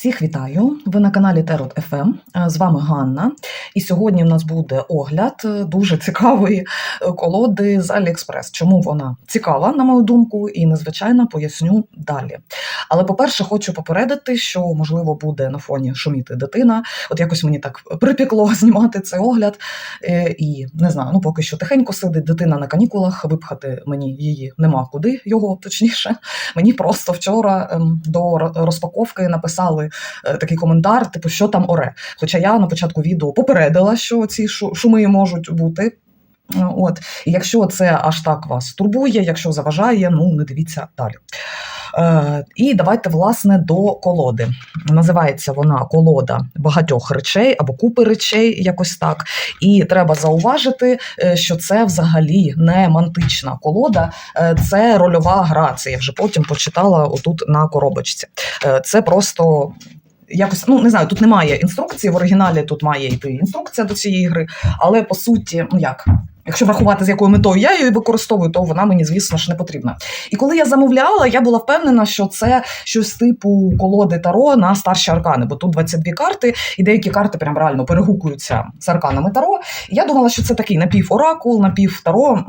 Всіх вітаю! Ви на каналі Терот ФМ. З вами Ганна. І сьогодні в нас буде огляд е, дуже цікавої е, колоди з Аліекспрес. Чому вона цікава, на мою думку, і незвичайно поясню далі. Але, по-перше, хочу попередити, що можливо буде на фоні шуміти дитина. От якось мені так припікло знімати цей огляд. Е, І не знаю, ну поки що тихенько сидить дитина на канікулах, випхати мені її нема куди, його точніше. Мені просто вчора ем, до розпаковки написали такий коментар, типу, що там оре. Хоча я на початку відео попередила, що ці шуми можуть бути. Е, От, і якщо це аж так вас турбує, якщо заважає, ну не дивіться далі. Е, і давайте, власне, до колоди. Називається вона колода багатьох речей або купи речей, якось так. І треба зауважити, е, що це взагалі не мантична колода, е, це рольова гра. Це я вже потім почитала отут на коробочці. Це просто. Якось ну не знаю, тут немає інструкції. В оригіналі тут має йти інструкція до цієї гри, але по суті, ну як, якщо врахувати, з якою метою я її використовую, то вона мені, звісно ж, не потрібна. І коли я замовляла, я була впевнена, що це щось типу колоди Таро на старші аркани, бо тут 22 карти, і деякі карти прям реально перегукуються з арканами Таро. І я думала, що це такий напів-оракул, напів-таро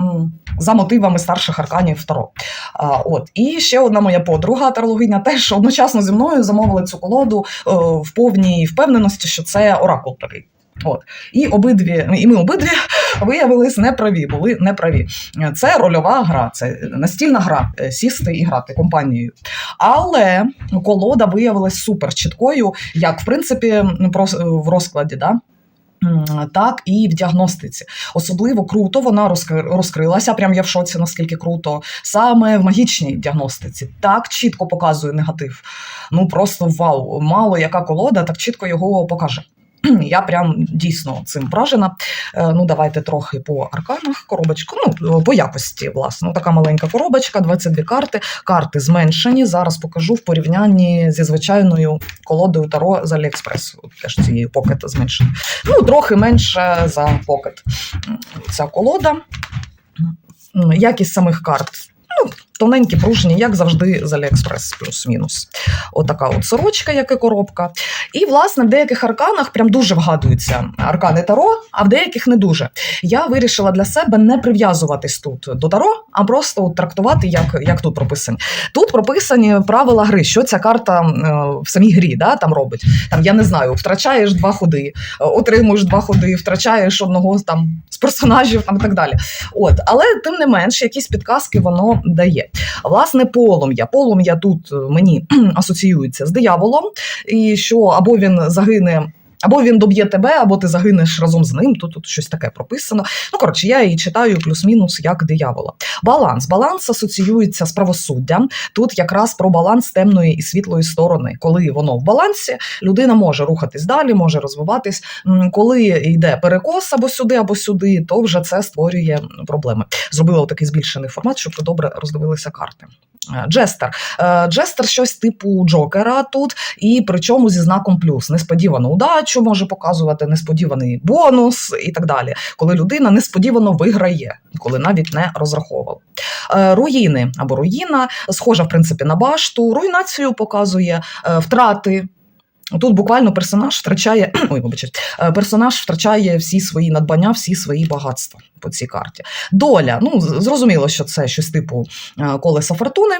за мотивами старших арканів Таро. А, от. І ще одна моя подруга, тарологиня, теж одночасно зі мною замовила цю колоду е, в повній впевненості, що це оракул такий. От. І обидві, і ми обидві виявились неправі, були неправі. Це рольова гра, це настільна гра, е, сісти і грати компанією. Але колода виявилась супер чіткою, як в принципі ну, в розкладі, да? Так, і в діагностиці. Особливо круто вона розкрилася. Прям я в шоці, наскільки круто. Саме в магічній діагностиці. Так чітко показує негатив. Ну просто вау. Мало яка колода так чітко його покаже. Я прям дійсно цим вражена. Е, Ну, давайте трохи по арканах коробочку. Ну, по якості, власне. Ну, така маленька коробочка, 22 карти. Карти зменшені. Зараз покажу в порівнянні зі звичайною колодою Таро з Аліекспрес. От Теж цією покет зменшена. Ну, трохи менше за покет. Ця колода. Якість самих карт. Тоненькі, пружні, як завжди, з Аліекспрес, плюс-мінус. Отака от сорочка, як і коробка. І, власне, в деяких арканах прям дуже вгадуються аркани Таро, а в деяких не дуже. Я вирішила для себе не прив'язуватись тут до Таро, а просто от трактувати, як, як тут прописані. Тут прописані правила гри, що ця карта е, в самій грі да, там робить. Там, я не знаю, втрачаєш два ходи, е, отримуєш два ходи, втрачаєш одного там з персонажів там, і так далі. От, але тим не менш, якісь підказки воно дає. Власне, полум'я. Полум'я тут е, мені асоціюється з дияволом, і що або він загине. Або він доб'є тебе, або ти загинеш разом з ним. Тут, тут щось таке прописано. Ну, коротше, я її читаю плюс-мінус як диявола. Баланс. Баланс асоціюється з правосуддям. Тут якраз про баланс темної і світлої сторони. Коли воно в балансі, людина може рухатись далі, може розвиватись. Коли йде перекос або сюди, або сюди, то вже це створює проблеми. Зробила такий збільшений формат, щоб добре роздивилися карти. Е, Джестер. Е, Джестер щось типу Джокера тут, і причому зі знаком плюс. Несподівану удачу може показувати, несподіваний бонус і так далі. Коли людина несподівано виграє, коли навіть не розраховував. Е, Руїни або руїна, схожа в принципі на башту, руйнацію показує, е, втрати. Тут буквально персонаж втрачає, ой, вибачте, е, персонаж втрачає всі свої надбання, всі свої багатства по цій карті. Доля, ну зрозуміло, що це щось типу колеса фортуни.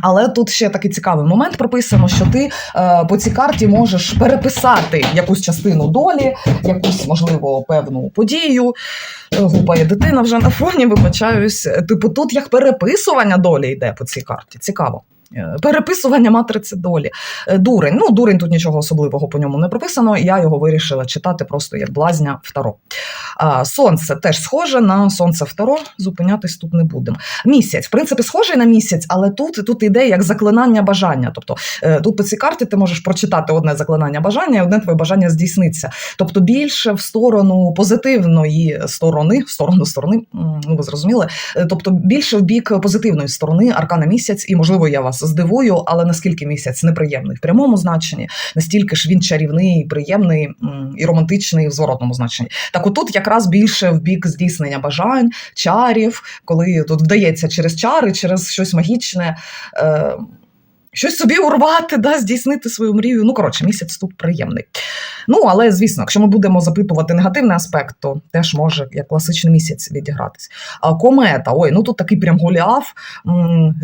Але тут ще такий цікавий момент прописано, що ти е, по цій карті можеш переписати якусь частину долі, якусь, можливо, певну подію. Е, Гупає дитина вже на фоні, вибачаюсь. Типу, тут як переписування долі йде по цій карті. Цікаво. Е, Переписування матриці долі. Е, Дурень. Ну, дурень тут нічого особливого по ньому не прописано. Я його вирішила читати просто як блазня в Таро. Сонце теж схоже на сонце в Таро. Зупинятись тут не будемо. Місяць, в принципі, схожий на місяць, але тут, тут іде як заклинання бажання. Тобто е, тут по цій карті ти можеш прочитати одне заклинання бажання, і одне твоє бажання здійсниться. Тобто більше в сторону позитивної сторони, в сторону сторони, ну ви зрозуміли. Тобто більше в бік позитивної сторони аркана місяць, і можливо я вас здивую, але наскільки місяць неприємний в прямому значенні, настільки ж він чарівний, приємний і романтичний в зворотному значенні. Так, отут якраз більше в бік здійснення бажань, чарів, коли тут вдається через чари, через щось магічне. Е, щось собі урвати, да, здійснити свою мрію. Ну, коротше, місяць тут приємний. Ну, але звісно, якщо ми будемо запитувати негативний аспект, то теж може як класичний місяць відігратись. Комета, ой, ну тут такий прям голіаф,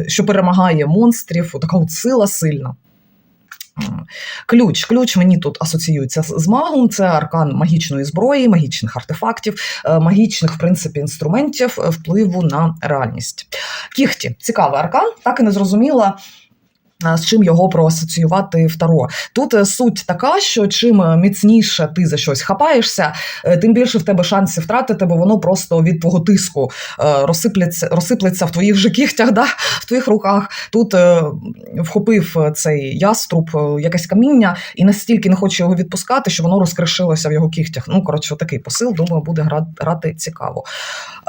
що перемагає монстрів, така от сила сильна. Ключ. Ключ мені тут асоціюється з з магом. Це аркан магічної зброї, магічних артефактів, е, магічних, в принципі, інструментів е, впливу на реальність. Кіхті цікавий аркан, так і не зрозуміла. А, З чим його проасоціювати в Таро. Тут е, суть така, що чим е, міцніше ти за щось хапаєшся, е, тим більше в тебе шансів втратити, бо воно просто від твого тиску е, розсиплеться, розсиплеться в твоїх же кігтях, да, в твоїх руках. Тут е, вхопив е, цей яструб е, якесь каміння і настільки не хоче його відпускати, що воно розкришилося в його кігтях. Ну, коротше, такий посил, думаю, буде гра- грати цікаво.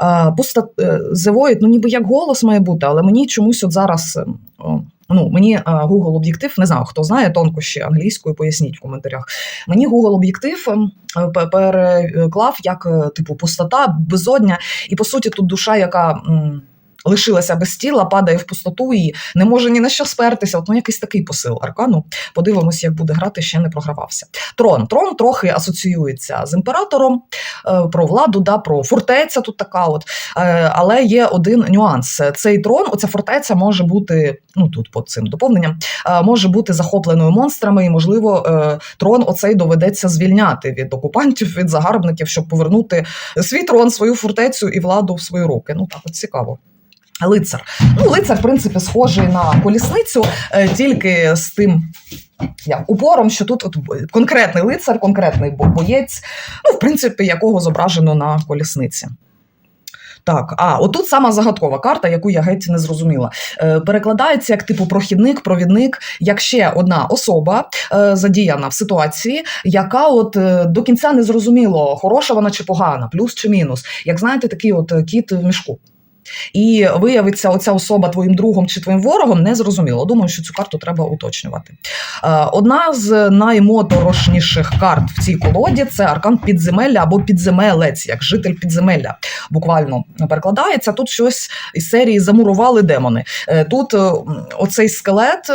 Е, Пуста е, Void, ну ніби як голос має бути, але мені чомусь от зараз. Ну, мені е, Google об'єктив, не знаю, хто знає тонкощі англійської, поясніть в коментарях. Мені Google об'єктив е, переклав як е, типу пустота, безодня, і по суті тут душа, яка. Лишилася без тіла, падає в пустоту і не може ні на що спертися. От ну якийсь такий посил аркану. Подивимось, як буде грати, ще не програвався. Трон. Трон трохи асоціюється з імператором е, про владу, да, про фортеця тут така. От Е, але є один нюанс: цей трон, оця фортеця може бути ну тут по цим доповненням, е, може бути захопленою монстрами, і можливо, трон оцей доведеться звільняти від окупантів, від загарбників, щоб повернути свій трон, свою фортецю і владу в свої руки. Ну так от цікаво. Лицар. Ну, лицар, в принципі, схожий на колісницю, е, тільки з тим як, упором, що тут от конкретний лицар, конкретний бо- боєць, ну, в принципі, якого зображено на колісниці. Так, а отут сама загадкова карта, яку я геть не зрозуміла. Е, перекладається як типу прохідник, провідник, як ще одна особа е, задіяна в ситуації, яка от е, до кінця не зрозуміло, хороша вона чи погана, плюс чи мінус. Як знаєте, такий от е, кіт в мішку. І виявиться оця особа твоїм другом чи твоїм ворогом, не зрозуміло. Думаю, що цю карту треба уточнювати. Е, Одна з наймоторошніших карт в цій колоді це аркан підземелля або підземелець, як житель підземелля. Буквально перекладається. Тут щось із серії замурували демони. Е, Тут е, оцей скелет.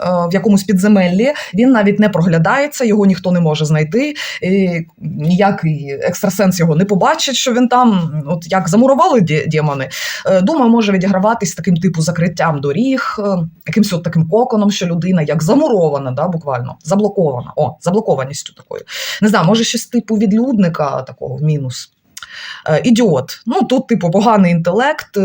Е, В якомусь підземеллі він навіть не проглядається, його ніхто не може знайти. І ніякий екстрасенс його не побачить, що він там, от як замурували демони. Е, Думаю, може відіграватись таким типу закриттям доріг, е, якимось от таким коконом, що людина як замурована, да, буквально заблокована. О, заблокованістю такою. Не знаю, може щось типу відлюдника такого в мінус. Ідіот. Ну тут, типу, поганий інтелект,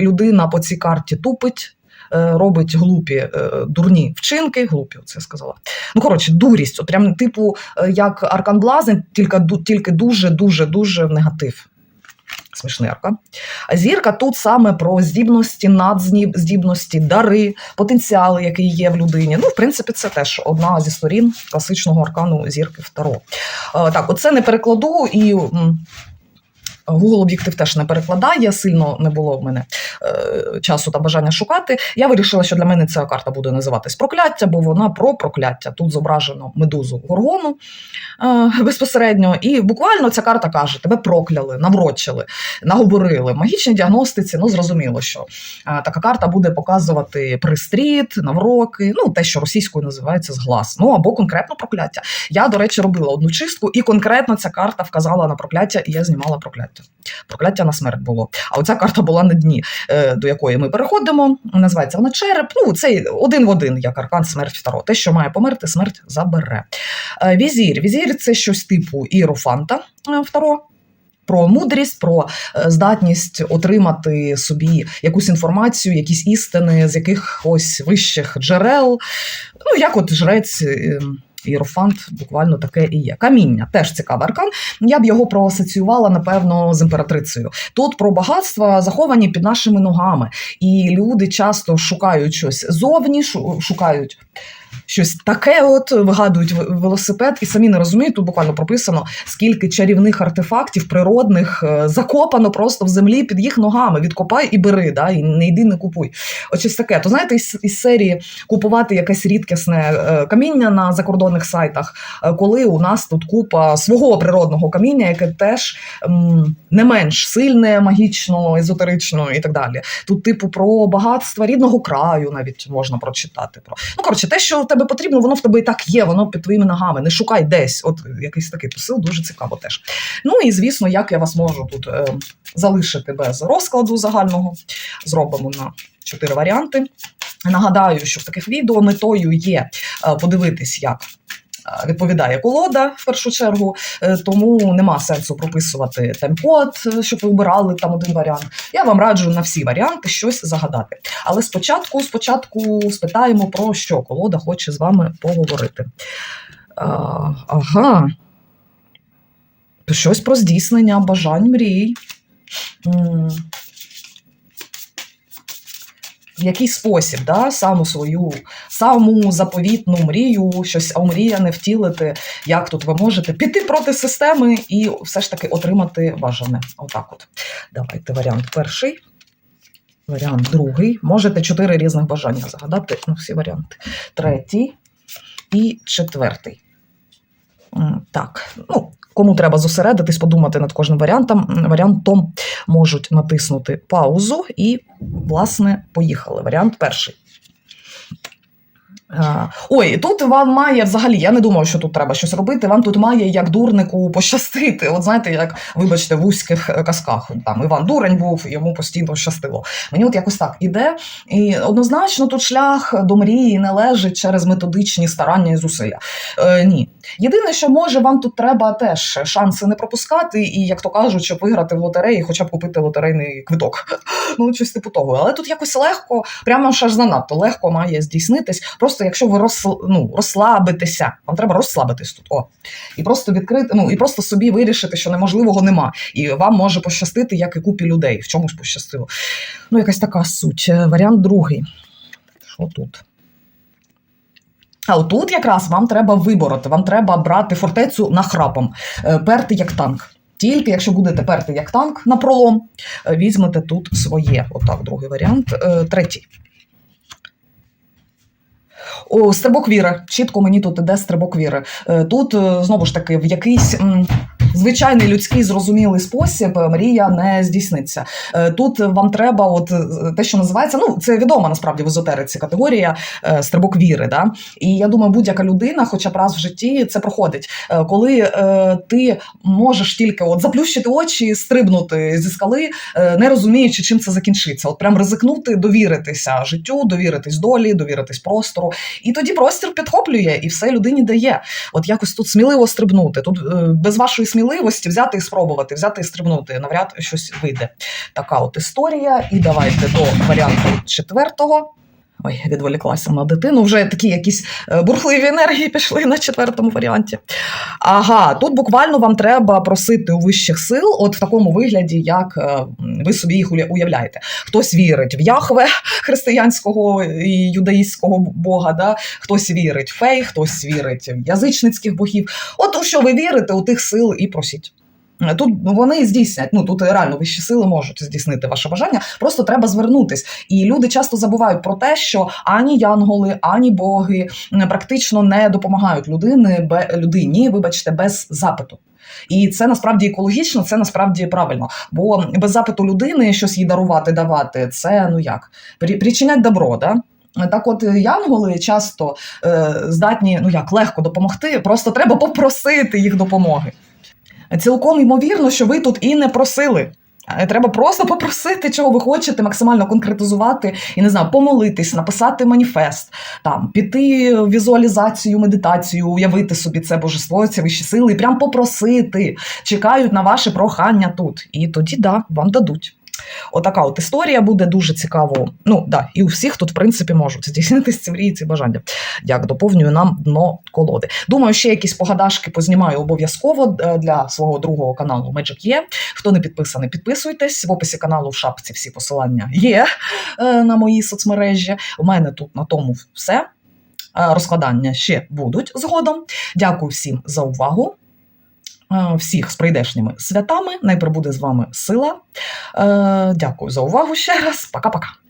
людина по цій карті тупить. Е, Робить глупі е, дурні вчинки, глупі, це сказала. Ну коротше, дурість, от прям типу, е, як аркан блазень, тільки тільки дуже, дуже, дуже в негатив. Смішний. Зірка тут саме про здібності, надздібності, дари, потенціали, які є в людині. Ну, в принципі, це теж одна зі сторін класичного аркану зірки Таро. Так, оце не перекладу і. Google об'єктив теж не перекладає, сильно не було в мене е, часу та бажання шукати. Я вирішила, що для мене ця карта буде називатись прокляття, бо вона про прокляття. Тут зображено медузу горгону е, безпосередньо. І буквально ця карта каже: тебе прокляли, наврочили, наговорили. Магічній діагностиці, ну зрозуміло, що е, така карта буде показувати пристріт, навроки, ну те, що російською називається зглас. Ну або конкретно прокляття. Я, до речі, робила одну чистку, і конкретно ця карта вказала на прокляття, і я знімала прокляття. Прокляття на смерть було. А оця карта була на дні, е, до якої ми переходимо. Називається вона череп. Ну, це один в один, як аркан смерть Таро. Те, що має померти, смерть забере. Е, Візір. Візір це щось типу іерофанта е, в Таро. Про мудрість, про здатність отримати собі якусь інформацію, якісь істини з якихось вищих джерел. Ну, як от жрець. Іерофант буквально таке і є. Каміння теж цікавий аркан. Я б його проасоціювала, напевно, з імператрицею. Тут про багатства заховані під нашими ногами, і люди часто шукають щось зовні, шукають щось таке от вигадують велосипед і самі не розуміють. Тут буквально прописано, скільки чарівних артефактів природних е, закопано просто в землі під їх ногами. Відкопай і бери, да, і не йди, не купуй. От щось таке. То знаєте, із, із серії купувати якесь рідкісне е, каміння на закордонних сайтах, е, коли у нас тут купа свого природного каміння, яке теж м, не менш сильне, магічно, езотерично і так далі. Тут, типу, про багатства рідного краю навіть можна прочитати. Про ну коротше, те, що тебе потрібно, воно в тебе і так є, воно під твоїми ногами. Не шукай десь. От якийсь такий посил, дуже цікаво теж. Ну і звісно, як я вас можу тут е, залишити без розкладу загального. Зробимо на чотири варіанти. Нагадаю, що в таких відео метою є е, подивитись, як. Відповідає колода в першу чергу, е, тому нема сенсу прописувати тайм-код, е, щоб ви обирали там один варіант. Я вам раджу на всі варіанти щось загадати. Але спочатку, спочатку спитаємо про що колода хоче з вами поговорити. А, ага. Щось про здійснення бажань мрій. В який спосіб, да, саму свою, саму заповітну мрію, щось омріяне втілити, як тут ви можете піти проти системи і все ж таки отримати бажане. Отак от. Давайте варіант перший. Варіант другий. Можете чотири різних бажання загадати. Ну, всі варіанти. Третій і четвертий. Так, ну, кому треба зосередитись, подумати над кожним варіантом, варіантом можуть натиснути паузу і, власне, поїхали. Варіант перший. А, Ой, тут вам має взагалі, я не думаю, що тут треба щось робити. Вам тут має як дурнику пощастити. От знаєте, як вибачте, в вузьких е, казках там Іван Дурень був, йому постійно щастило. Мені от якось так іде. І однозначно тут шлях до мрії не лежить через методичні старання і зусилля. Е, ні. Єдине, що може, вам тут треба теж шанси не пропускати, і, як то кажуть, щоб виграти в лотереї, хоча б купити лотерейний квиток. Ну, щось типу того. Але тут якось легко, прямо ж занадто легко має здійснитись. Просто якщо ви розсл... ну, розслабитеся, вам треба розслабитись тут. О. І просто відкрити, ну і просто собі вирішити, що неможливого нема. І вам може пощастити, як і купі людей. В чомусь пощастило. Ну, якась така суть. Е, Варіант другий. Що тут? А отут якраз вам треба вибороти, вам треба брати фортецю нахрапом, е, перти як танк. Тільки якщо будете перти як танк на пролом, е, візьмете тут своє. Отак, другий варіант. Третій. О, стрибок віри. Чітко мені тут іде стрибок віри. Е, Тут е, знову ж таки в якийсь звичайний людський зрозумілий спосіб е, мрія не здійсниться. Е, Тут вам треба, от е, те, що називається, ну це відома насправді в езотериці категорія стрибок віри. Да? І я думаю, будь-яка людина, хоча б раз в житті, це проходить. Коли ти можеш тільки от заплющити очі, стрибнути зі скали, не розуміючи, чим це закінчиться. От прям ризикнути, довіритися життю, довіритись долі, довіритись простору. І тоді простір підхоплює і все людині дає. От якось тут сміливо стрибнути. Тут без вашої сміливості взяти і спробувати, взяти і стрибнути. Навряд щось вийде. Така от історія. І давайте до варіанту четвертого. Ой, відволіклася на дитину. Вже такі якісь е, бурхливі енергії пішли на четвертому варіанті. Ага, тут буквально вам треба просити у вищих сил, от в такому вигляді, як е, ви собі їх уя- уявляєте. Хтось вірить в Яхве християнського і юдаїстського бога, да? хтось вірить в фей, хтось вірить в язичницьких богів. От у що ви вірите, у тих сил і просіть. Тут вони здійснять, ну тут реально вищі сили можуть здійснити ваше бажання. Просто треба звернутись. І люди часто забувають про те, що ані янголи, ані боги практично не допомагають людини, людині, вибачте, без запиту. І це насправді екологічно, це насправді правильно. Бо без запиту людини щось їй дарувати, давати, це ну як причинять добро, да? Так, от янголи часто е, здатні ну як легко допомогти, просто треба попросити їх допомоги. Цілком ймовірно, що ви тут і не просили. Е, Треба просто попросити, чого ви хочете, максимально конкретизувати і не знаю, помолитись, написати маніфест, там піти в візуалізацію, медитацію, уявити собі це божество, ці вищі сили, і прям попросити. Чекають на ваше прохання тут. І тоді да, вам дадуть. Отака от історія буде дуже цікаво. Ну да, і у всіх тут, в принципі, можуть здійснитися ці мрії, ці бажання. Як доповнюю нам дно колоди. Думаю, ще якісь погадашки познімаю обов'язково е, для свого другого каналу Magic є. Хто не підписаний, підписуйтесь. В описі каналу в шапці всі посилання є е, на мої соцмережі. У мене тут на тому все. Е, Розкладання ще будуть згодом. Дякую всім за увагу. Е, Всіх з прийдешніми святами. Най прибуде з вами сила. Е, Дякую за увагу ще раз. Пока-пока.